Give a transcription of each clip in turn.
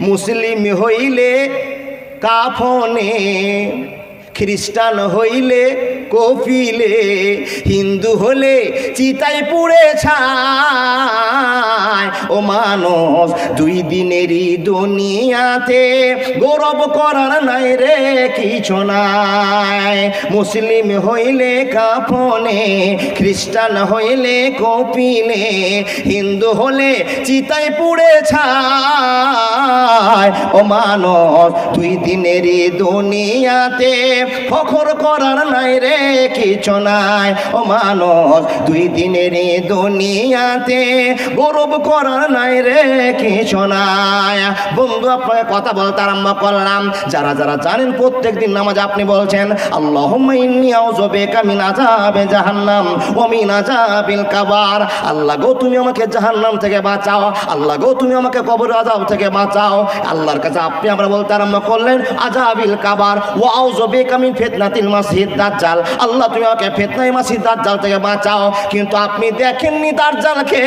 মুসলিম হইলে কাফনে খ্রিস্টান হইলে কপিলে হিন্দু হলে চিতাই পুড়ে ছায় ও মানুষ, দুই দিনেরই দুনিয়াতে গৌরব করার নাই রে কিছু নাই। মুসলিম হইলে কাফনে, খ্রিস্টান হইলে কপিলে, হিন্দু হলে চিতাই পুড়ে ছায় ও মানব দুই দিনেরই দুনিয়াতে ফখর করার নাই রে কিছু নাই? ও মানব দুই দিনের দুনিয়াতে গৌরব করার নাই রে, কিছু নাই। বন্ধু, আপনাকে কথা বলতে আরম্ভ করলাম। যারা যারা জানেন প্রত্যেক দিন নামাজ আপনি বলছেন আল্লাহ মিন আযাবে জাহান্নাম ওয়া মিন আযাবিল কাবার। আল্লাহ গো, তুমি আমাকে জাহান্নাম থেকে বাঁচাও। আল্লাহ গো, তুমি আমাকে কবর আযাব থেকে বাঁচাও। আল্লাহর কাছে আপনি আমরা বলতে আরম্ভ করলেন, আযাবিল কাবার ওয়া আউযুবিকা মিন ফিতনাতিল মাসিদ দাজ্জাল। আল্লাহ, তুমি আমাকে ফিতনায় মাসিদ দাজ্জাল থেকে বাঁচাও। কিন্তু আপনি দেখেননি দাজ্জালকে?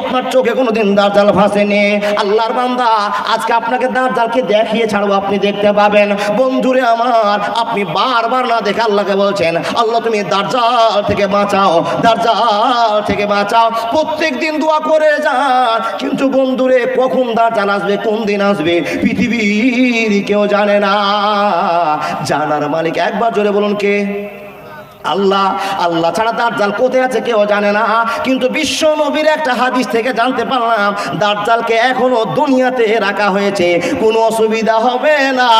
আপনার চোখে কোনোদিন দাজ্জাল ভাসেনি। আল্লাহর বান্দা, আজকে আপনাকে দাজ্জালকে দেখিয়ে ছাড়বো, আপনি দেখতে পাবেন। বন্ধুরে আমার, আপনি বারবার না দেখে আল্লাহকে বলছেন, আল্লাহ, তুমি দাজ্জাল থেকে বাঁচাও, দাজ্জাল থেকে বাঁচাও। প্রত্যেক দিন দোয়া করে যান, কিন্তু বন্ধুরে, কখন দাজ্জাল আসবে, কোন দিন আসবে, পৃথিবীর কেউ জানে না। জানার মালিক একবার জোরে বলুন কে? আল্লাহ আল্লাহ ছাড়া দার্জাল কোথায় আছে কেউ জানে না। কিন্তু বিশ্ব নবীর একটা হাদিস থেকে জানতে পারলাম দার্জালকে এখনও দুনিয়াতে রাখা হয়েছে। কোনো অসুবিধা হবে না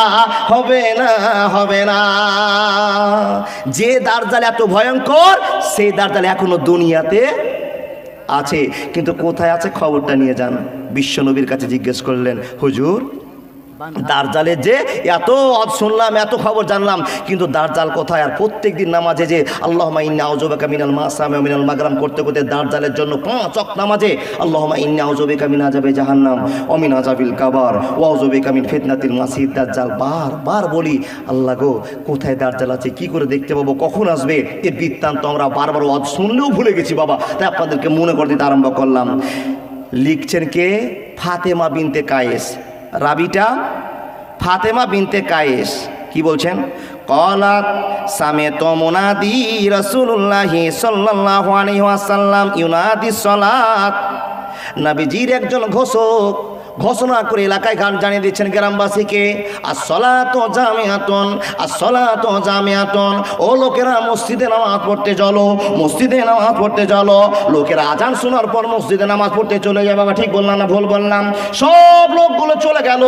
হবে না হবে না। যে দার্জাল এত ভয়ঙ্কর, সেই দার্জাল এখনও দুনিয়াতে আছে। কিন্তু কোথায় আছে খবরটা নিয়ে যান? বিশ্ব নবীর কাছে জিজ্ঞেস করলেন, হুজুর দার্জালের যে এত অদ শুনলাম এত খবর জানলাম কিন্তু দার্জাল কোথায়? আর প্রত্যেক দিন নামাজে যে আল্লাহ ইন্না আউজবেকা মিনাল মাসাম মিনাল মাগরাম করতে করতে দার্জালের জন্য পাঁচ অক নামাজে আল্লাহ ইন্না আউজবেকা মিনা যাবে জাহান্নাম অমিন আজাবিল কাবার ওয়াউজবেকা মিন ফিতনাতিল মাসিদ দার্জাল বার বার বলি আল্লাহ গো কোথায় দার্জাল আছে? কি করে দেখতে পাবো? কখন আসবে? এর বৃত্তান্ত আমরা বারবার অদ শুনলেও ভুলে গেছি বাবা। তাই আপনাদেরকে মনে করে দিতে আরম্ভ করলাম। লিখছেন কে? ফাতেমা বিনতে কায়েস। রাবিটা ফাতেমা বিনতে কায়েস, কি বলছেন? কলাত সামে তো মোনাদি রসুল্লাহি আলাইহি ওয়াসাল্লাম ইউনাদি সলাত। নবীজির একজন ঘোষক ঘোষণা করে এলাকায় গান জানিয়ে দিচ্ছেন গ্রামবাসীকে আর সলা সলাত জামিয়াতন আর সলা সলাত জামিয়াতন, ও লোকেরা মসজিদে নামাজ পড়তে চলো, মসজিদে নামাজ পড়তে চলো। লোকেরা আজান শোনার পর মসজিদে নামাজ পড়তে চলে যায়। বাবা, ঠিক বললাম না, ভুল বললাম? সব লোকগুলো চলে গেল।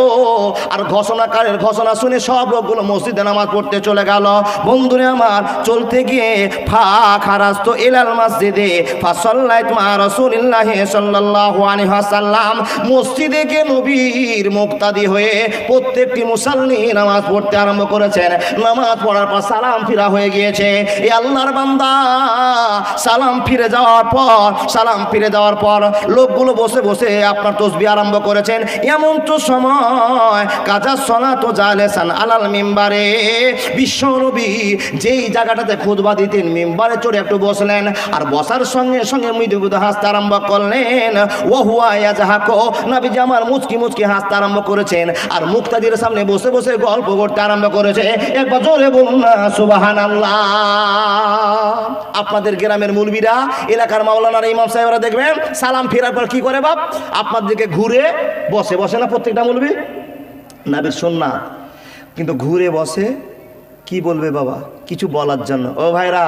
আর ঘোষণাকারের ঘোষণা শুনে সব লোকগুলো মসজিদে নামাজ পড়তে চলে গেল। বন্ধুরে আমার, চলতে গিয়ে ফা খারাস্ত এলাল মসজিদে, ফাসল্লাইত মা রসুলিল্লাহ সাল্লাল্লাহু আলাইহি ওয়াসাল্লাম মসজিদে গিয়ে নবীর মুক্তাদি হয়ে প্রত্যেকটি মুসল্লি নামাজ পড়তে আরম্ভ করেছেন। নামাজ পড়ার পর সালাম ফিরা হয়ে গিয়েছে। এই আল্লাহর বান্দা, সালাম ফিরে যাওয়ার পর, সালাম ফিরে যাওয়ার পর লোকগুলো বসে বসে আপনার তসবি আরম্ভ করেছেন। এমন তো সময়, কাজা সলা তো জালেসান আলাল মিম্বারে। বিশ্ব নবী যেই জায়গাটাতে খুদবা দিতেন, মিম্বারে চড়ে একটু বসলেন আর বসার সঙ্গে সঙ্গে মৃদু হাসতে আরম্ভ করলেন। ও হুয়া যাহাকো নবী আমার মুচকি মুচকি হাসতে আরম্ভ করেছেন আর মুক্তাদির সামনে বসে বসে গল্প করতে আরম্ভ করেছে। একবার জোরে বলুন না আল্লাহ আপনাদের গ্রামের মুলবিরা এলাকার মাওলানার, ইমাম সাহেবরা দেখবেন, সালাম ফেরার পর কি করে বাপ? আপনার দিকে ঘুরে বসে বসে না প্রত্যেকটা মুলবি নাবির না। কিন্তু ঘুরে বসে কি বলবে বাবা? কিছু বলার জন্য। ও ভাইরা,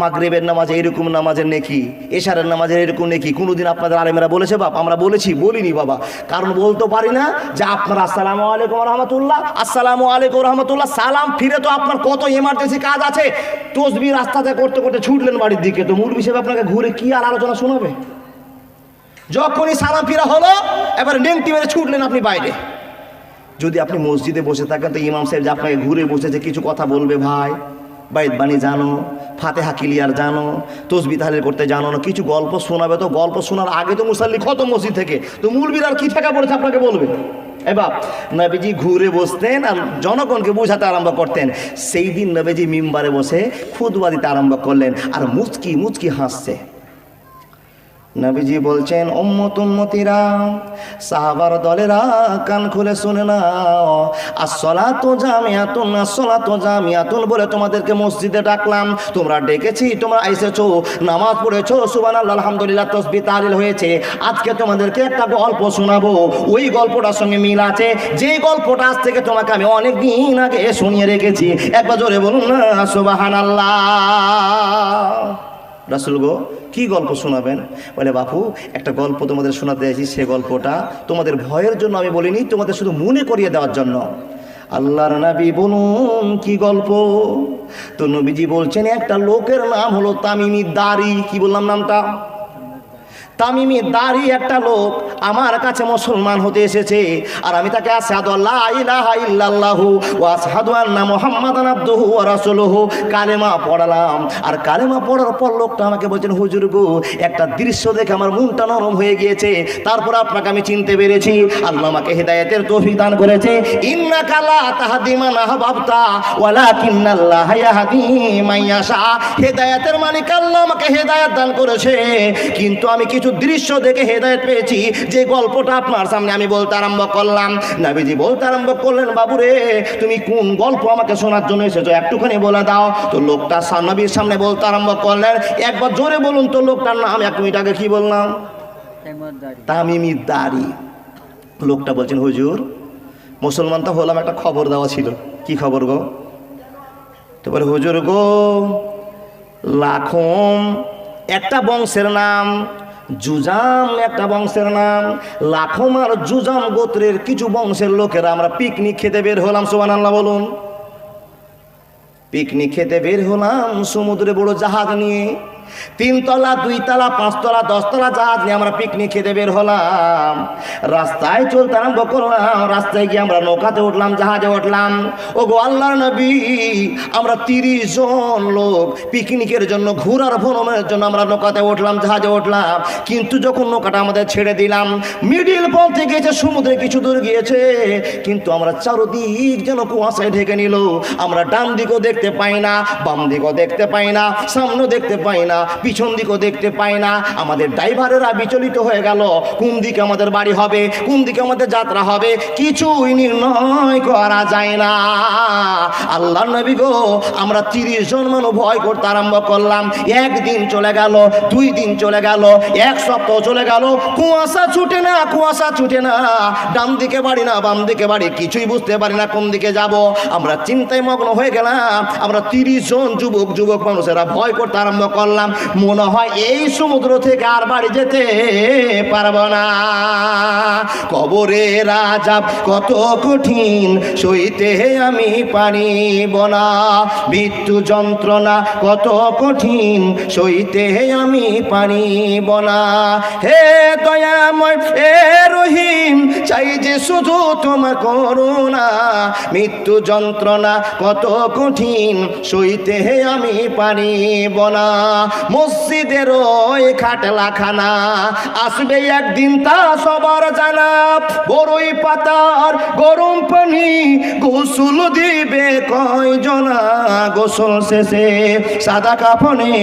মাগরেবের নামাজে এরকম নামাজের নেকি, এশারের নামাজের এরকম নেকি, কোনোদিন আপনাদের আলেমেরা বলেছে বাপ? আমরা বলেছি, বলিনি বাবা। কারণ বলতে পারি না যে আপনার আসসালামু আলাইকুম রহমতুল্লাহ, আসসালামু আলাইকুম রহমতুল্লাহ, সালাম ফিরে তো আপনার কত এমার্জেন্সি কাজ আছে। তসবি রাস্তাতে করতে করতে ছুটলেন বাড়ির দিকে। তো মূল হিসেবে আপনাকে ঘুরে কি আর আলোচনা শোনাবে? যখনই সালাম ফিরা হলো, এবার নেংটি মেরে ছুটলেন আপনি বাইরে। যদি আপনি মসজিদে বসে থাকেন, তো ইমাম সাহেব আপনাকে ঘুরে বসেছে, কিছু কথা বলবে ভাই? বাইদ বাণী জানো, ফাতেহা ক্লিয়ার জানো, তসবি তাহলিল করতে জানো না, কিছু গল্প শোনাবে তো, গল্প শোনার আগে তো মুসাল্লি কত মসজিদ থেকে। তো মূলবির আর কি ঠেকা পড়েছে আপনাকে বলবে? এবার নবীজি ঘুরে বসতেন আর জনগণকে বোঝাতে আরম্ভ করতেন। সেই দিন নবীজি মিম্বারে বসে খুদবা দিতে আরম্ভ করলেন, আর মুচকি মুচকি হাসছে। নবীজি বলছেন, উম্মত উম্মতিরা, সাহাবার দলেরা কান খুলে শুনে নাও। আসসালাতু জামিয়াতুন আসসালাতু জামিয়াতুন বলে তোমাদেরকে মসজিদে ডাকলাম। তোমরা ডেকেছি, তোমরা এসেছ নামাজ পড়েছো, সুবহানাল্লাহ, আলহামদুলিল্লাহ, তাসবিহ তাহলিল হয়েছে। আজকে তোমাদেরকে একটা গল্প শোনাবো। ওই গল্পটার সঙ্গে মিল আছে। যে গল্পটা আজ থেকে তোমাকে আমি অনেক দিন আগে শুনিয়ে রেখেছি। একবার জোরে বলুন না, সুবহানাল্লাহ। রাসুল গো, কি গল্প শোনাবেন? বলে, বাপু, একটা গল্প তোমাদের শোনাতে আছি সে গল্পটা তোমাদের ভয়ের জন্য আমি বলিনি, তোমাদের শুধু মনে করিয়ে দেওয়ার জন্য। আল্লাহর নবী বলুন, কি গল্প? তো নবীজি বলছেন, একটা লোকের নাম হলো তামিমি দাড়ি কি বললাম নামটা? তামিমি দাড়ি একটা লোক আমার কাছে মুসলমান হতে এসেছে। আর আমি তাকে কালেমা পড়ালাম। আর কালেমা পড়ার পর লোকটা আমাকে বলছেন, হুজুর গো, একটা দৃশ্য দেখে আমার মনটা নরম হয়ে গিয়েছে। তারপর আপনাকে আমি চিনতে পেরেছি। আল্লাহ আমাকে হেদায়েতের তৌফিক দান করেছে। ইন্নাকা লা তাহদি মান মালিক আল্লাহ আমাকে হেদায়েত দান করেছে। কিন্তু আমি কিছু দৃশ্য দেখে হেদায়েত পেয়েছি। যে গল্পটা আপনার সামনে আমি বলতে আরম্ভ করলাম। নাবিজি বলতে আরম্ভ করলেন বাবুরে তুমি কোন গল্প আমাকে শোনার জন্য এসেছ? একটুখানি বলে দাও। তো লোকটা নবীর সামনে বলতে আরম্ভ করলেন একবার জোরে বলুন তো লোকটার নাম এক মিনিট আগে কি বললাম? তামিমি দাড়ি লোকটা বলছেন হুজুর মুসলমান তো হলাম একটা খবর দেওয়া ছিল। কি খবর গো? তারপরে হুজুর গো লাখম একটা বংশের নাম জুজাম একটা বংশের নাম। লাখমার জুজাম গোত্রের কিছু বংশের লোকেরা আমরা পিকনিক খেতে বের হলাম সোহান আল্লাহ বলুন। পিকনিক খেতে বের হলাম সমুদ্রে বড় জাহাজ নিয়ে। তিনতলা, দুইতলা, পাঁচতলা, দশতলা জাহাজ নিয়ে আমরা পিকনিক খেতে বের হলাম। রাস্তায় চলতে আরম্ভ করলাম, রাস্তায় গিয়ে আমরা নৌকাতে উঠলাম, জাহাজে উঠলাম। ও গো আল্লাহর নবী, আমরা তিরিশ জন লোক পিকনিকের জন্য, ঘোরার ভ্রমণের জন্য আমরা নৌকাতে উঠলাম, জাহাজে উঠলাম। কিন্তু যখন নৌকাটা আমাদের ছেড়ে দিলাম মিডিল পথে গিয়েছে সমুদ্রে কিছু দূর গিয়েছে, কিন্তু আমরা চারদিক যেন কুয়াশায় ঢেকে নিল। আমরা ডান দিকও দেখতে পাই না, বাম দিকও দেখতে পাই না, সামনেও দেখতে পাই না। পিছন দিকও দেখতে পাই না। আমাদের ড্রাইভারেরা বিচলিত হয়ে গেল। কোন দিকে আমাদের বাড়ি হবে? কোন দিকে আমাদের যাত্রা হবে? কিছুই নির্ণয় করা যায় না। আল্লাহ নবী গো, আমরা তিরিশ জন মানুষ ভয় করতে আরম্ভ করলাম। একদিন চলে গেল, দুই দিন চলে গেল, এক সপ্তাহ চলে গেল। কুয়াশা ছুটে না, কুয়াশা ছুটে না। ডান দিকে বাড়ি না, বাম দিকে বাড়ি, কিছুই বুঝতে পারি না কোন দিকে যাব। আমরা চিন্তায় মগ্ন হয়ে গেলাম। আমরা তিরিশ জন যুবক যুবক মানুষেরা ভয় করতে আরম্ভ করলাম। মনে হয় এই সমুদ্র থেকে আর বাড়ি যেতে পারব না। কবরে রাজাব কত কঠিন, সইতে আমি পারিব না। মৃত্যু যন্ত্রণা কত কঠিন, সইতে আমি পারিব না। হে দয়াময়, হে রহিম, চাই যে শুধু তোমার করুণা। মৃত্যু যন্ত্রণা কত কঠিন, সইতে আমি পারিব না। মসজিদের ওই খাটলা খানা। আসবে একদিন তা সবার জানা। বড়ই পাতার গরম পানি গোসল দিবে কয় জনা গোসল শেষে। সাদা কাফনে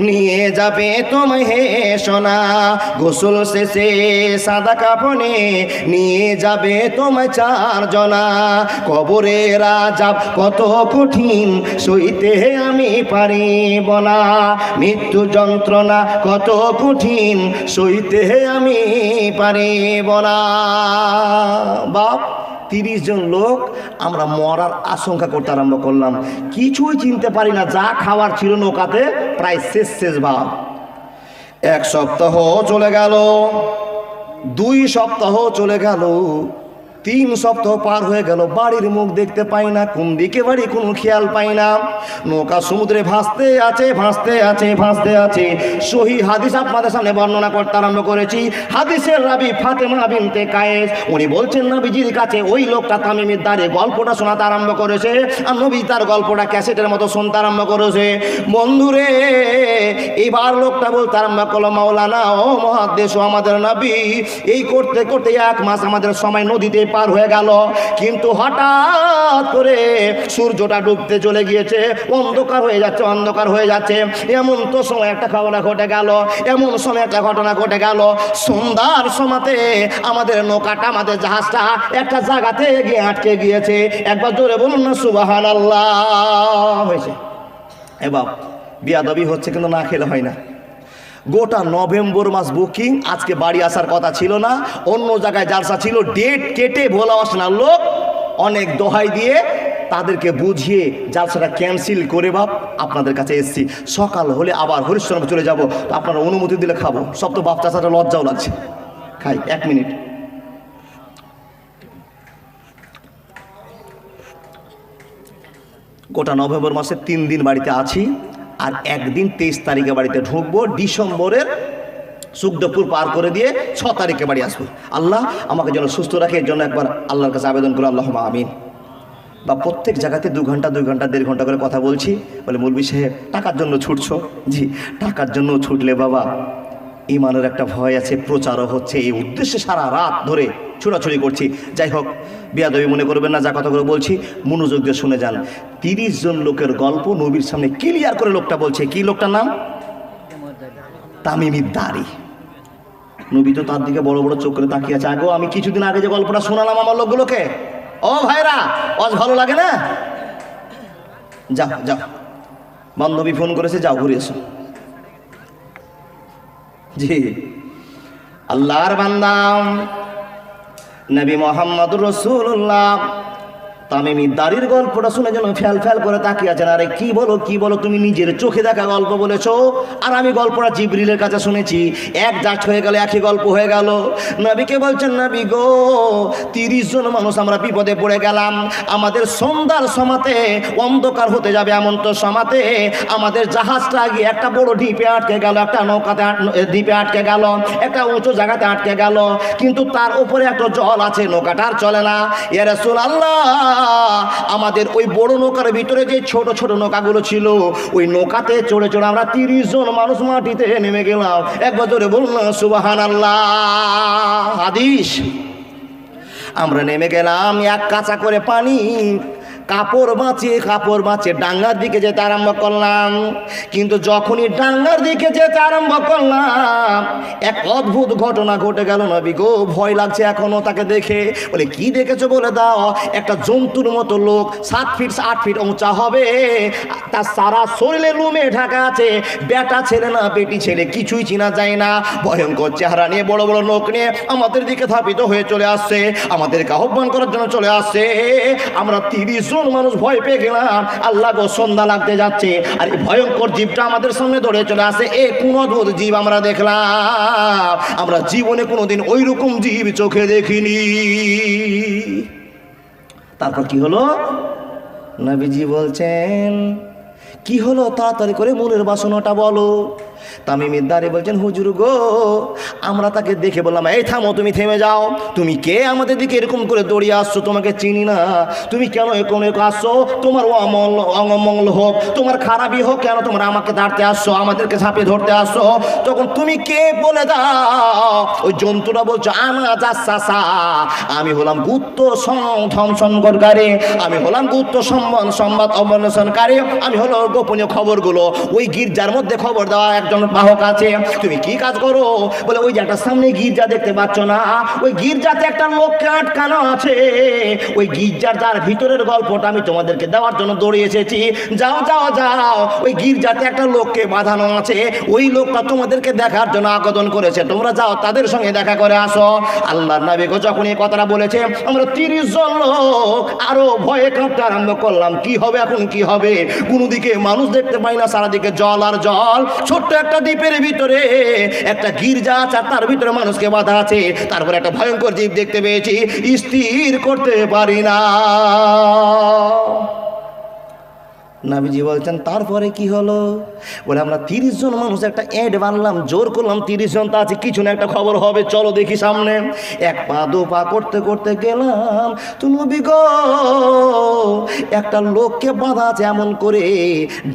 নিয়ে যাবে তোমায় হে সোনা। গোসল শেষে সাদা কাপনে নিয়ে যাবে তোমায় চারজনা। কবরে রাজাব কত কঠিন, সইতে আমি পারিব না। মৃত্যু যন্ত্রণা কত কঠিন, সইতে আমি পারিব না। বাপ। তিরিশ জন লোক আমরা মরার আশঙ্কা করতে আরম্ভ করলাম। কিছুই চিনতে পারি না, যা খাওয়ার ছিল নৌকাতে, প্রায় শেষ শেষ ভাব। এক সপ্তাহ চলে গেল, দুই সপ্তাহ চলে গেল তিন সপ্তাহ পার হয়ে গেল, বাড়ির মুখ দেখতে পাই না, কোন দিকে বাড়ি, কোনো খেয়াল পাই না। নৌকা সমুদ্রে ভাসতে আছে ভাসতে আছে ভাসতে আছে। সহি হাদিস আপনাদের সামনে বর্ণনা করতে আরম্ভ করেছি। হাদিসের রাবি ফাতেমা বিনতে কায়েস, উনি বলছেন, নবীজির কাছে ওই লোকটা তামিমের দ্বারে গল্পটা শোনাতে আরম্ভ করেছে আর নবী তার গল্পটা ক্যাসেটের মতো শুনতে আরম্ভ করেছে। বন্ধুরে, এবার লোকটা বলতে আরম্ভ করল, মাওলানা, ও মহাদেশ আমাদের নবী, এই করতে করতে এক মাস আমাদের সময় নদীতে পার হয়ে গেল। কিন্তু হঠাৎ করে সূর্যটা ডুবতে চলে গিয়েছে, অন্ধকার হয়ে যাচ্ছে, অন্ধকার হয়ে যাচ্ছে। এমন তো সময় একটা ঘটনা ঘটে গেল, এমন সময় একটা ঘটনা ঘটে গেল। সন্ধ্যার সময়তে আমাদের নৌকাটা, আমাদের জাহাজটা একটা জায়গাতে গিয়ে আটকে গিয়েছে। একবার জোরে বলুন না সুবাহান আল্লাহ হয়েছে এবার বিয়াদবি হচ্ছে কিন্তু না খেলে হয় না। গোটা নভেম্বর মাস বুকিং আজকে বাড়ি আসার কথা ছিল না, অন্য জায়গায় জালসা ছিল ডেট কেটে ভোলা আসনার লোক অনেক দোহাই দিয়ে তাদেরকে বুঝিয়ে জালসাটা ক্যান্সেল করে বাপ আপনাদের কাছে এসছি। সকাল হলে আবার হরিশ্চরণ চলে যাব, তো আপনারা অনুমতি দিলে খাব। সব তো বাপ চাষাটা লজ্জাও লাগছে। খাই, এক মিনিট। গোটা নভেম্বর মাসে তিন দিন বাড়িতে আছি। আর একদিন তেইশ তারিখে বাড়িতে ঢুকবো, ডিসেম্বরের সুখদপুর পার করে দিয়ে ছ তারিখে বাড়ি আসব। আল্লাহ আমাকে যেন সুস্থ রাখে এর জন্য একবার আল্লাহর কাছে আবেদন করে আল্লাহ আমিন। বা প্রত্যেক জায়গাতে দু ঘণ্টা দুই ঘণ্টা, দেড় ঘণ্টা করে কথা বলছি, বলে মুরবি সাহেব, টাকার জন্য ছুটছো? জি, টাকার জন্য ছুটলে বাবা, ইমানের একটা ভয় আছে, প্রচারও হচ্ছে, এই উদ্দেশ্যে সারা রাত ধরে ছোড়াছুড়ি করছি। যাই হোক, বিয়াদবি মনে করবেন না, যা কথা করে বলছি, মনোযোগ দিয়ে শুনে যান। তিরিশ জন লোকের গল্প নবীর সামনে ক্লিয়ার করে লোকটা বলছে। কি লোকটার নাম? তামিমি দাড়ি। নবী তো তার দিকে বড় বড় চোখ করে তাকিয়ে আছে। আগেও আমি কিছুদিন আগে যে গল্পটা শোনালাম আমার লোকগুলোকে। ও ভাইরা অজ ভালো লাগে না? যাও যাও। বান্ধবী ফোন করেছে, যাও, ঘুরে এসো। জি। আল্লাহর বান্দাম নবী মোহাম্মদ রসুল্লাহ তামিমি দাড়ির গল্পটা শুনে যেন ফ্যাল ফ্যাল করে তাকিয়ে আছেন। আরে কি বলো কি বলো, তুমি নিজের চোখে দেখা গল্প বলেছ? আর আমি গল্পটা জিবরিলের কাছে শুনেছি। এক জাস্ট হয়ে গেল, একই গল্প হয়ে গেল। নবীকে বলছেন, নবী গো, তিরিশ জন মানুষ আমরা বিপদে পড়ে গেলাম। আমাদের সন্ধ্যার সমাতে অন্ধকার হতে যাবে এমন তো সমাতে। আমাদের জাহাজটা গিয়ে একটা বড় ঢিপে আটকে গেল, একটা নৌকাতে দ্বীপে আটকে গেল, একটা উঁচু জায়গাতে আটকে গেল। কিন্তু তার উপরে একটা জল আছে, নৌকাটা আর চলে না। এ রাসূল আল্লাহ আমাদের ওই বড় নৌকার ভিতরে যে ছোট ছোট নৌকাগুলো ছিল, ওই নৌকাতে চড়ে চড়ে আমরা তিরিশ জন মানুষ মাটিতে নেমে গেলাম। একবার ধরে বলুন সুবাহান আল্লাহ হাদিস। আমরা নেমে গেলাম, এক কাঁচা করে পানি কাপড় বাঁচিয়ে কাপড় বাঁচিয়ে ডাঙ্গার দিকে যেতে আরম্ভ করলাম। কিন্তু যখনই ডাঙ্গার দিকে যেতে আরম্ভ করলাম, এক অদ্ভুত ঘটনা ঘটে গেল নবী গো। ভয় লাগছে এখনও তাকে দেখে। বলে, কি দেখেছ বলে দাও? একটা জন্তুর মতো লোক সাত ফিট, আট ফিট উঁচা হবে। তার সারা শরীরে লুমে ঢাকা আছে। বেটা ছেলে না, বেটি ছেলে, কিছুই চিনা যায় না। ভয়ঙ্কর চেহারা নিয়ে, বড় বড় লোক নিয়ে আমাদের দিকে থাপিত হয়ে চলে আসছে। আমাদেরকে আহ্বান করার জন্য চলে আসছে। আমরা তিরিশ জন মানুষ ভয় পেয়ে গেলাম। আল্লাহ গো, সন্ধ্যা লাগতে যাচ্ছে। আর এই ভয়ঙ্কর জীবটা আমাদের সামনে ধরে চলে আসে। এ কোন অদ্ভুত জীব আমরা দেখলাম। আমরা জীবনে কোনোদিন ওই রকম জীব চোখে দেখিনি। তারপর কি হলো? নবীজি বলছেন, কি হলো? তাড়াতাড়ি করে মনের বাসনাটা বলো। তামিমের দাঁড়ে বলছেন, হুজুর গো, আমরা তাকে দেখে বললাম, এই থামো, তুমি থেমে যাও। তুমি কে? আমাদের দিকে এরকম করে দৌড়িয়ে আসছো, তোমাকে চিনি না। তুমি কেন এরকম এরকম আসছো? তোমার অমঙ্গল অঙ্গমঙ্গল হোক, তোমার খারাপই হোক, কেন তোমরা আমাকে দাঁড়তে আসছো, আমাদেরকে ঝাঁপিয়ে ধরতে আসছো? তখন তুমি কে বলে দাও? ওই জন্তুটা বলছো, আনা যাচ্ছা আমি হলাম গুপ্ত ধ্বংসনকারী আমি হলাম গুপ্ত সম্মান সংবাদ অবলম্বনকারী আমি হলো গোপনীয় খবরগুলো। ওই গির্জার মধ্যে খবর দেওয়া একজন বাহক আছে, তুমি কি কাজ করো? বলে, ওই যে একটা সামনে গির্জা দেখতে পাচ্ছ না, ওই গির্জাতে একটা লোককে আটকানো আছে। ওই গির্জার যার ভিতরের গল্পটা আমি তোমাদেরকে দেওয়ার জন্য দৌড়ে এসেছি। যাও যাও যাও, ওই গির্জাতে একটা লোককে বাঁধানো আছে। ওই লোকটা তোমাদেরকে দেখার জন্য আবেদন করেছে। তোমরা যাও, তাদের সঙ্গে দেখা করে আসো। আল্লাহ নাবিক যখন এই কথাটা বলেছে, আমরা তিরিশ জন লোক আরও ভয়ে কাঁপতে আরম্ভ করলাম। কি হবে এখন, কি হবে? কোনো দিকে মানুষ দেখতে পাই না, সারাদিকে জল আর জল। ছোট্ট একটা দ্বীপের ভিতরে, একটা গির্জা আছে, আর তার ভিতরে মানুষকে বাধা আছে। তারপরে একটা ভয়ঙ্কর জীব দেখতে পেয়েছি। স্থির করতে পারি না। নাবিজি বলছেন, তারপরে কি হলো? বলে, আমরা তিরিশ জন মানুষ একটা অ্যাড বানলাম, জোর করলাম, তিরিশ জন তা আছে, কিছু না, একটা খবর হবে, চলো দেখি সামনে। এক পা, দু পা করতে করতে গেলাম তুমি বিগ একটা লোককে বাঁধা আছে এমন করে,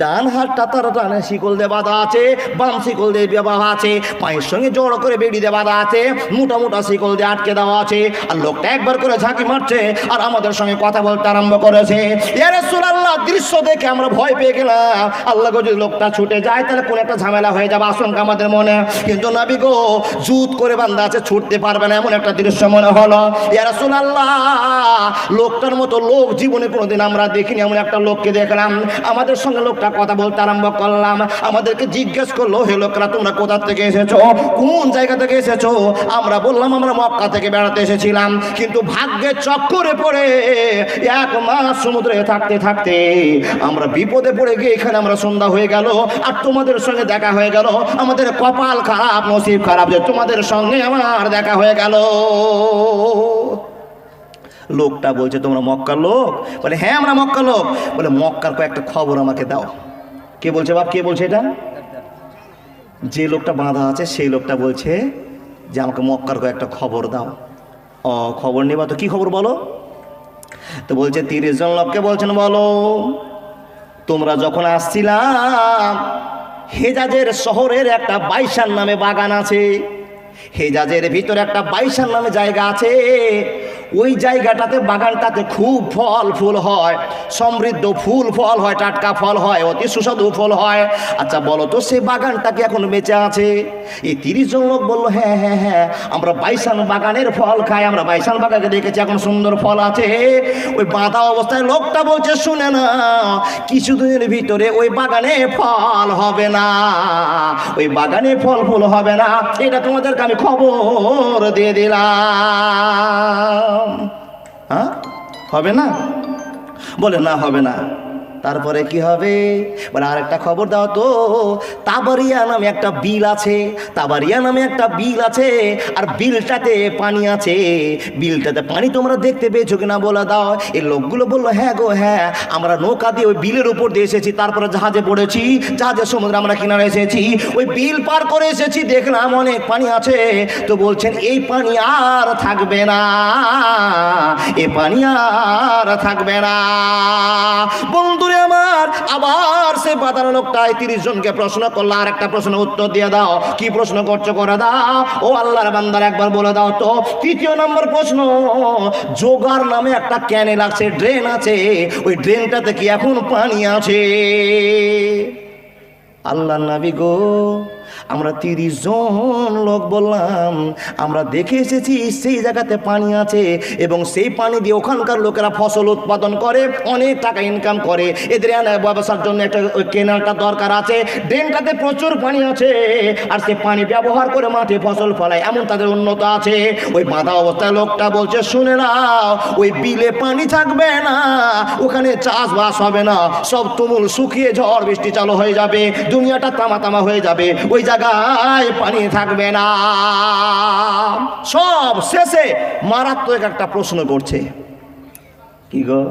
ডান হাতটা তার ডানে শিকল দিয়ে বাঁধা আছে, বাম শিকল দিয়ে বাঁধা আছে, পায়ের সঙ্গে জড়ো করে বেড়ি দিয়ে বাঁধা আছে, মোটা মোটা শিকল দিয়ে আটকে দেওয়া আছে, আর লোকটা একবার করে ঝাঁকি মারছে, আর আমাদের সঙ্গে কথা বলতে আরম্ভ করেছে। দৃশ্য দেখে আমরা ভয় পেয়ে গেলাম। আল্লাহ গো, যদি লোকটা ছুটে যায়, তাহলে কোন একটা ঝামেলা হয়ে যাবে আশঙ্কা আমাদের মনে। কিন্তু নাবি গো, জুত করে বান্দা আছে, ছুটতে পারবে না, এমন একটা দৃশ্য মনে হলো। ইয়ারা সুনাল্লাহ লোকটার মতো লোক জীবনে কোনোদিন আমরা দেখিনি, এমন একটা লোককে দেখলাম। আমাদের সঙ্গে লোকটা কথা বলতে আরম্ভ করলাম। আমাদেরকে জিজ্ঞেস করল, হে লোকরা, তোমরা কোথা থেকে এসেছ? কোন জায়গা থেকে এসেছ? আমরা বললাম, আমরা মক্কা থেকে বেড়াতে এসেছিলাম। কিন্তু ভাগ্যের চক্করে পড়ে এক মাস সমুদ্রে থাকতে থাকতে আমরা বিপদে পড়ে গিয়ে এখানে আমরা সন্ধ্যা হয়ে গেল, আর তোমাদের সঙ্গে দেখা হয়ে গেল। আমাদের কপাল খারাপ, নসিব খারাপ যে তোমাদের সঙ্গে আমার দেখা হয়ে গেল। লোকটা বলছে, তোমরা মক্কার লোক? বলে হ্যাঁ আমরা মক্কার লোক। বলে, মক্কার কয়েকটা খবর আমাকে দাও। কে বলছে বাপ? কে বলছে এটা? যে লোকটা বাঁধা আছে, সেই লোকটা বলছে যে, আমাকে মক্কার কয়েকটা খবর দাও। ও, খবর নেবা তো, কি খবর বলো? তো বলছে, তিরিশ জন লোককে বলছেন, বলো। তোমরা যখন আসছিলাম, হেজাজের শহরের একটা বাইশান নামে বাগান আছে। হেজাজের ভিতরে একটা বাইশান নামে জায়গা আছে। ওই জায়গাটাতে বাগানটাতে খুব ফল ফুল হয়, সমৃদ্ধ ফুল ফল হয়, টাটকা ফল হয়, অতি সুস্বাদু ফল হয়। আচ্ছা বলো তো, সে বাগানটা কি এখন বেঁচে আছে? এই তিরিশ জন লোক বলল হ্যাঁ হ্যাঁ হ্যাঁ আমরা বাইশান বাগানের ফল খাই, আমরা বাইশান বাগানে দেখেছি, এখন সুন্দর ফল আছে। ওই বাঁধা অবস্থায় লোকটা বলছে, শুনে না কিছুদিনের ভিতরে ওই বাগানে ফল হবে না, ওই বাগানে ফল ফুল হবে না। এটা তোমাদেরকে আমি খবর দিয়ে দিলাম। হ্যাঁ হবে না? বলে না হবে না। তারপরে কি হবে? বলে, আরেকটা খবর দাও তো। তাবারিয়া নামে একটা বিল আছে। তাবারিয়া নামে একটা বিল আছে। আর বিলটাতে পানি আছে। বিলটাতে পানি তোমরা দেখতে পেয়েছ কিনা বলে দাও। এই লোকগুলো বলল হ্যাঁ গো হ্যাঁ। আমরা নৌকা দিয়ে ওই বিলের উপর দিয়ে এসেছি। তারপরে জাহাজে পড়েছি। জাহাজের সমুদ্রে আমরা কিনারে এসেছি। ওই বিল পার করে এসেছি। দেখলাম অনেক পানি আছে। তো বলছেন, এই পানি আর থাকবে না। এ পানি আর থাকবে না। বন্ধুরে আমার। আবার সে বাদানো লোকটায় তিরিশ জনকে প্রশ্ন করল, আর একটা প্রশ্ন উত্তর দিয়ে দাও। কি প্রশ্ন করছ করে দাও। ও আল্লাহর বান্দার একবার বলে দাও তো। তৃতীয় নম্বর প্রশ্ন যোগার নামে একটা ক্যানেল লাগছে, ড্রেন আছে। ওই ড্রেনটাতে কি এখন পানি আছে? আল্লাহ নাবি গো। আমরা তিরিশ জন লোক বললাম, আমরা দেখে এসেছি, সেই জায়গাতে পানি আছে এবং সেই পানি দিয়ে ওখানকার লোকেরা ফসল উৎপাদন করে, অনেক টাকা ইনকাম করে। এদের ব্যবসার জন্য একটা কেনালটা দরকার আছে। ড্রেনটাতে প্রচুর পানি আছে আর সে পানি ব্যবহার করে মাঠে ফসল ফলায়, এমন তাদের উন্নত আছে। ওই বাঁধা অবস্থায় লোকটা বলছে, শুনে নাও, ওই বিলে পানি থাকবে না, ওখানে চাষবাস হবে না, সব তুমুল শুকিয়ে ঝড় বৃষ্টি চালু হয়ে যাবে, দুনিয়াটা তামা তামা হয়ে যাবে। ওই জায়গায় পানি থাকবে না। সব শেষে মারাত্মক একটা প্রশ্ন করছে। কি গো?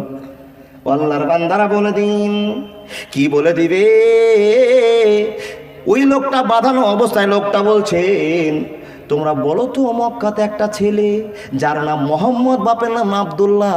আল্লাহর বান্দারা বলে দিন। কি বলে দিবে? ওই লোকটা বাঁধানো অবস্থায় লোকটা বলছেন তোমরা বলো তো মক্কাতে একটা ছেলে, যার নাম মোহাম্মদ, বাপের নাম আবদুল্লাহ।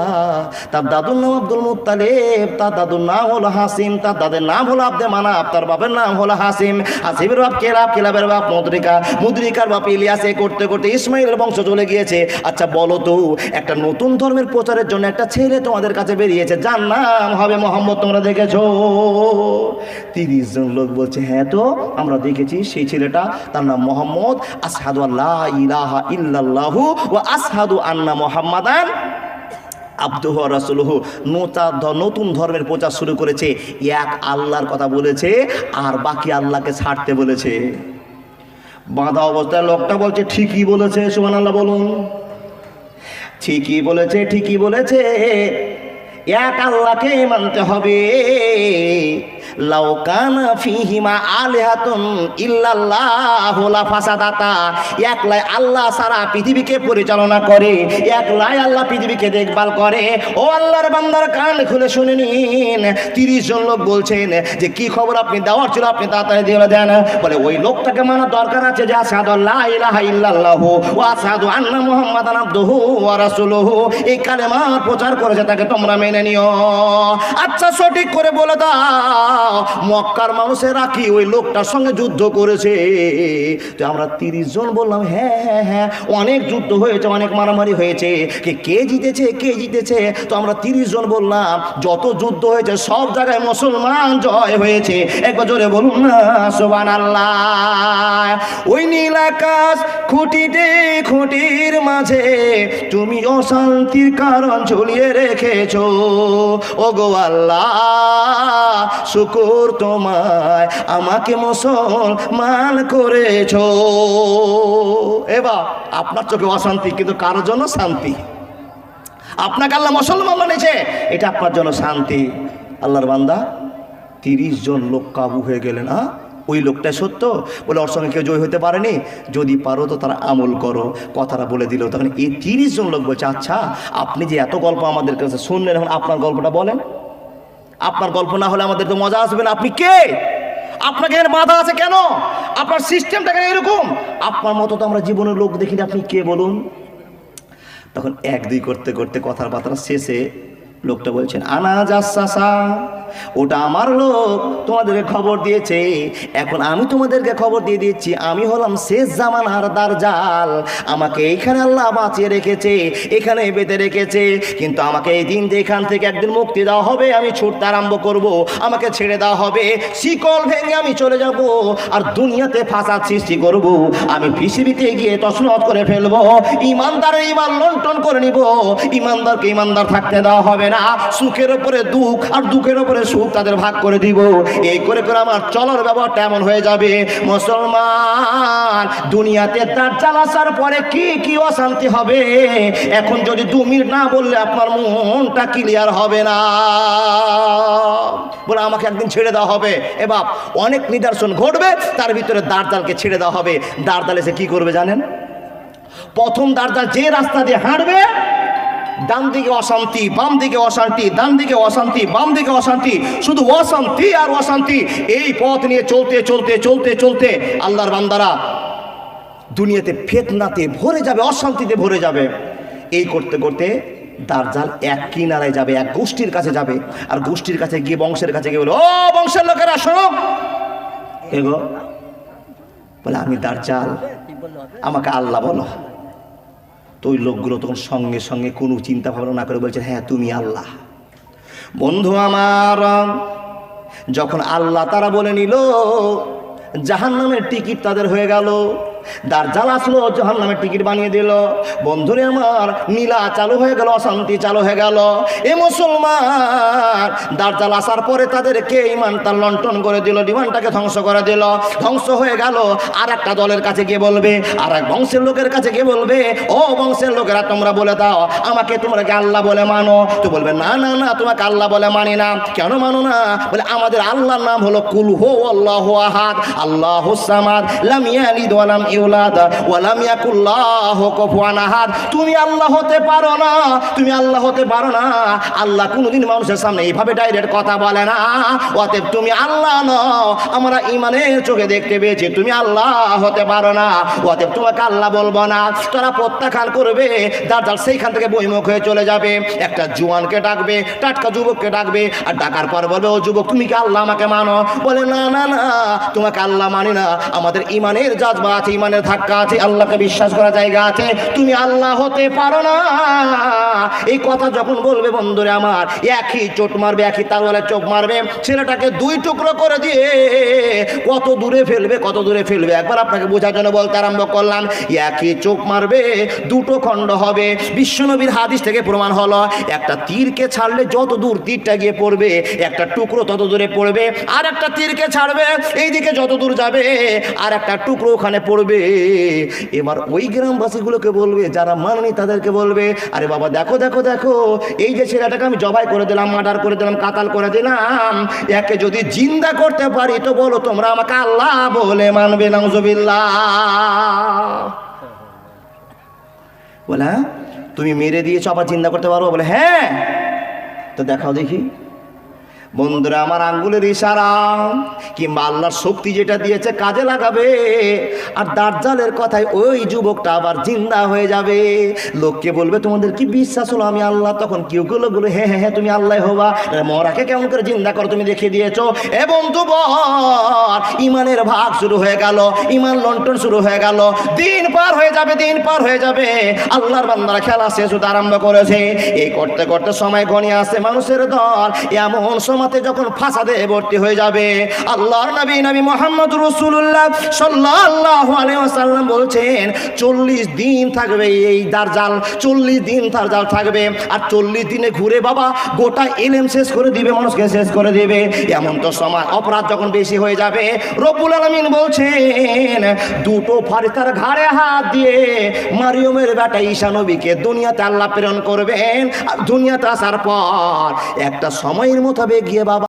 তার দাদুর নাম আব্দুল মুত্তালেব, তার দাদুর নাম হলো হাসিম, তার দাদের নাম হলো আব্দে মানাব, তার বাপের নাম হলো হাসিম। হাসিমের বাপ কেলাব কেলাবের বাপ, মুদ্রিকা। মুদ্রিকার বাপ ইলিয়াসে করতে করতে ইসমাইলের বংশ চলে গিয়েছে। আচ্ছা বলো তো, একটা নতুন ধর্মের প্রচারের জন্য একটা ছেলে তোমাদের কাছে বেরিয়েছে, যার নাম হবে মোহাম্মদ, তোমরা দেখেছ? তিরিশ জন লোক বলছে হ্যাঁ তো, আমরা দেখেছি সেই ছেলেটা, তার নাম মোহাম্মদ আসহাদু আল্লাহ ইলাহা ইল্লাল্লাহু ওয়া আসহাদু আন্না মোহাম্মাদান আব্দুহ রাসুলহু। নতা নতুন ধর্মের প্রচার শুরু করেছে। এক আল্লাহর কথা বলেছে আর বাকি আল্লাহকে ছাড়তে বলেছে। বাঁধা অবস্থায় লোকটা বলছে, ঠিকই বলেছে সুমান আল্লাহ বলুন। ঠিকই বলেছে ঠিকই বলেছে। এক আল্লাহকে মানতে হবে। আল্লাহ সারা পৃথিবীকে পরিচালনা করে একলাই আল্লাহ পৃথিবীকে দেখভাল করে। ও আল্লাহর বান্দার কান খুলে শুনে নিন। তিরিশ জন লোক বলছেন যে, কি খবর আপনি? দেওয়ার ছিল, আপনি তাড়াতাড়ি দিয়ে দেন। বলে, ওই লোকটাকে মানা দরকার আছে যে আসাদু এই প্রচার করেছে, তাকে তোমরা মেনে নিও। আচ্ছা সঠিক করে বলে দাও। মক্কার মানুষেরা কি ওই লোকটার সঙ্গে যুদ্ধ করেছে? তো আমরা তিরিশ জন বললাম হ্যাঁ হ্যাঁ হ্যাঁ অনেক যুদ্ধ হয়েছে, অনেক মারামারি হয়েছে। কে কে জিতেছে কে জিতেছে? তো আমরা তিরিশ জন বললাম, যত যুদ্ধ হয়েছে, সব জায়গায় মুসলমান জয় হয়েছে। একবার জোরে বলুন, না আল্লাহ ওই নীল আকাশ খুঁটিতে, খুঁটির মাঝে তুমি অশান্তির কারণ ঝুলিয়ে রেখেছো। ও গো আল্লাহ, শুকুর তোমায় আমাকে মুসলমান করেছ। এবার আপনার চোখে অশান্তি, কিন্তু কারোর জন্য শান্তি। আপনাকে আল্লাহ মুসলমান বানিয়েছে, এটা আপনার জন্য শান্তি। আল্লাহর বান্দা, তিরিশ জন লোক কাবু হয়ে গেলেন হ্যাঁ ওই লোকটা সত্য? বলে ওর সঙ্গে কেউ জয় হতে পারেনি? যদি পারো তো তারা আমল করো। কথাটা বলে দিল, তখন এই তিরিশ জন লোক বলছে আচ্ছা আপনি যে এত গল্প আমাদের কাছে শুনলেন, এখন আপনার গল্পটা বলেন। আপনার গল্প না হলে আমাদের তো মজা আসবে না। আপনি কে? আপনাকে এখানে বাধা আছে কেন? আপনার সিস্টেমটা কেন এরকম? আপনার মতো তো আমরা জীবনের লোক দেখিনি। আপনি কে বলুন? তখন এক দুই করতে করতে কথার বার্তা শেষে লোকটা বলছেন, আনা যাসা ওটা আমার লোক, তোমাদেরকে খবর দিয়েছে। এখন আমি তোমাদেরকে খবর দিয়ে দিচ্ছি, আমি হলাম শেষ জামানার দারজাল। আমাকে এইখানে আল্লাহ বাঁচিয়ে রেখেছে, এখানে বেঁধে রেখেছে। কিন্তু আমাকে এই দিন এখান থেকে একদিন মুক্তি দেওয়া হবে, আমি ছুটতে আরম্ভ করব। আমাকে ছেড়ে দেওয়া হবে, শিকল ভেঙে আমি চলে যাব। আর দুনিয়াতে ফাঁসার সৃষ্টি করব। আমি পৃথিবীতে গিয়ে তসনত করে ফেলব। ইমানদারের ইমান লন্টন করে নিব। ইমানদারকে ইমানদার থাকতে দেওয়া হবে। না। সুখের ওপরে দুঃখ আর দুঃখের উপরে সুখ তাদের ভাগ করে দিব। এই করে করে আমার চলার ব্যবহারটা এমন হয়ে যাবে। মুসলমান, দুনিয়াতে তার চালাসার পরে কি কি অশান্তি হবে? এখন যদি দু মিনিট না বললে আপনার মনটা ক্লিয়ার হবে না। বলে আমাকে একদিন ছেড়ে দেওয়া হবে। এবার অনেক নিদর্শন ঘটবে, তার ভিতরে দাঁড়দালকে ছেড়ে দেওয়া হবে। দাঁড়দাল এসে কি করবে জানেন? প্রথম দাঁড়দাল যে রাস্তা দিয়ে হাঁটবে ডান দিকে অশান্তি, বাম দিকে অশান্তি, ডান দিকে অশান্তি, বাম দিকে অশান্তি, শুধু অশান্তি আর অশান্তি। এই পথ নিয়ে চলতে চলতে চলতে চলতে আল্লাহর বান্দারা দুনিয়াতে ফেতনাতে ভরে যাবে, অশান্তিতে ভরে যাবে। এই করতে করতে দার্জাল এক কিনারায় যাবে, এক গোষ্ঠীর কাছে যাবে। আর গোষ্ঠীর কাছে গিয়ে বংশের কাছে গিয়ে বলে, ও বংশের লোকেরা, শোনো। এগো বলে, আমি দার্জাল। আমাকে আল্লাহ বলো। তো ওই লোকগুলো তখন সঙ্গে সঙ্গে কোনো চিন্তা ভাবনা না করে বলছে হ্যাঁ তুমি আল্লাহ। বন্ধু আমার, যখন আল্লাহ তারা বলে নিল জাহান নামের টিকিট তাদের হয়ে গেল দার্জাল আসলো জাহান নামের টিকিট বানিয়ে দিল। বন্ধুরে আমার নীলা চালু হয়ে গেল, অশান্তি চালু হয়ে গেল। এ মুসলমান, দার্জাল আসার পরে তাদেরকে ইমান তার লন্টন করে দিল, ডিমান্ডটাকে ধ্বংস করে দিল। ধ্বংস হয়ে গেল আর একটা দলের কাছে গিয়ে বলবে আর এক বংশের লোকের কাছে গিয়ে বলবে, ও বংশের লোকেরা, তোমরা বলে দাও, আমাকে তোমরা আল্লাহ বলে মানো। তো বলবে, না না না, তোমাকে আল্লাহ বলে মানি না। কেন মানো না? বলে, আমাদের আল্লাহর নাম হলো কুল হো আল্লাহ আহাদ, আল্লাহ সামাদ, লাম ইয়ালিদ ওয়া লাম তুমি আল্লাহ হতে পারো না, তুমি আল্লাহ হতে পারো না। আল্লাহ কোনোদিন মানুষের সামনে এইভাবে ডাইরেক্ট কথা বলে না। অতএব তুমি আল্লাহ আমরা ইমানের চোখে দেখতে পেয়েছি, তুমি আল্লাহ হতে পারো না। অতএব তোমাকে আল্লাহ বলব না। তারা প্রত্যাখ্যান করবে, যার সেইখান থেকে বইমুখ হয়ে চলে যাবে। একটা জুয়ানকে ডাকবে, টাটকা যুবককে ডাকবে, আর ডাকার পর বলবে, ও যুবক, তুমি কি আল্লাহ আমাকে মানো? বলে, না না না, তোমাকে আল্লাহ মানি না। আমাদের ইমানের জাজবা আছে ইমানের ধাক্কা আছে, আল্লাহকে বিশ্বাস করা জায়গা আছে। তুমি আল্লাহ হতে পারো না। এই কথা যখন বলবে বন্ধুরে আমার, একই চোট মারবে, একই তারওয়ালে চোখ মারবে, ছেলেটাকে দুই টুকরো করে দিয়ে কত দূরে ফেলবে, কত দূরে ফেলবে? একবার আপনাকে বোঝার জন্য বলতে আরম্ভ করলাম, একই চোখ মারবে, দুটো খণ্ড হবে। বিশ্বনবীর হাদিস থেকে প্রমাণ হলো, একটা তীরকে ছাড়লে যত দূর তীরটা গিয়ে পড়বে, একটা টুকরো তত দূরে পড়বে আর একটা তীরকে ছাড়বে, এইদিকে যত দূর যাবে আর একটা টুকরো ওখানে পড়বে। এবার ওই গ্রামবাসীগুলোকে বলবে, যারা মাননি তাদেরকে বলবে, আরে বাবা, দেখো দেখো দেখো, এই যে ছেলেটাকে আমি জবাই করে দিলাম, মার্ডার করে দিলাম, কাতাল করে দিলাম, একে যদি জিন্দা করতে পারি, তো বলো তোমরা আমাকে আল্লাহ বলে মানবে, নাউজুবিল্লাহ। বলে হ্যাঁ তুমি মেরে দিয়েছ, আবার চিন্তা করতে পারব? বলে হ্যাঁ। তো দেখাও দেখি। বন্ধুরা, আমার আঙ্গুলের ইশারা, কিংবা আল্লাহর শক্তি যেটা দিয়েছে কাজে লাগাবে, আর দার্জালের কথায় ওই যুবকটা আবার জিন্দা হয়ে যাবে। লোককে বলবে, তোমাদের কি বিশ্বাস হলো আমি আল্লাহ? তখন কেউ গুলো গুলো হ্যাঁ হ্যাঁ হ্যাঁ তুমি আল্লাহ হবা মরাকে কেমন করে জিন্দা করো তুমি দেখিয়ে দিয়েছ? এ বন্ধু ইমানের ভাগ শুরু হয়ে গেল, ইমান লন্ঠন শুরু হয়ে গেল। দিন পার হয়ে যাবে, দিন পার হয়ে যাবে। আল্লাহর বান্দারা খেলা শেষ আরম্ভ করেছে। এই করতে করতে সময় ঘনিয়ে আসছে মানুষের দল। এমন সময়তে যখন ফাসাদে ভর্তি হয়ে যাবে, আল্লাহর নবী নবী মোহাম্মদ রসুল্লাহ সাল্লাহ আলাইসাল্লাম বলছেন, চল্লিশ দিন থাকবে এই দারজাল, চল্লিশ দিন দারজাল থাকবে, আর চল্লিশ দিনে ঘুরে বাবা গোটা এলেম শেষ করে দিবে, মানুষকে শেষ করে দিবে। এমন তো সময়, অপরাধ যখন বেশি হয়ে যাবে, রব্বুল আলমিন বলছেন, দুটো ফারিস্তার ঘাড়ে হাত দিয়ে মারিয়মের বেটা ঈশা নবীকে দুনিয়াতে আল্লাহ প্রেরণ করবেন, আর দুনিয়াতে আসার পর একটা সময়ের মতো মোতাবেক গিয়ে বাবা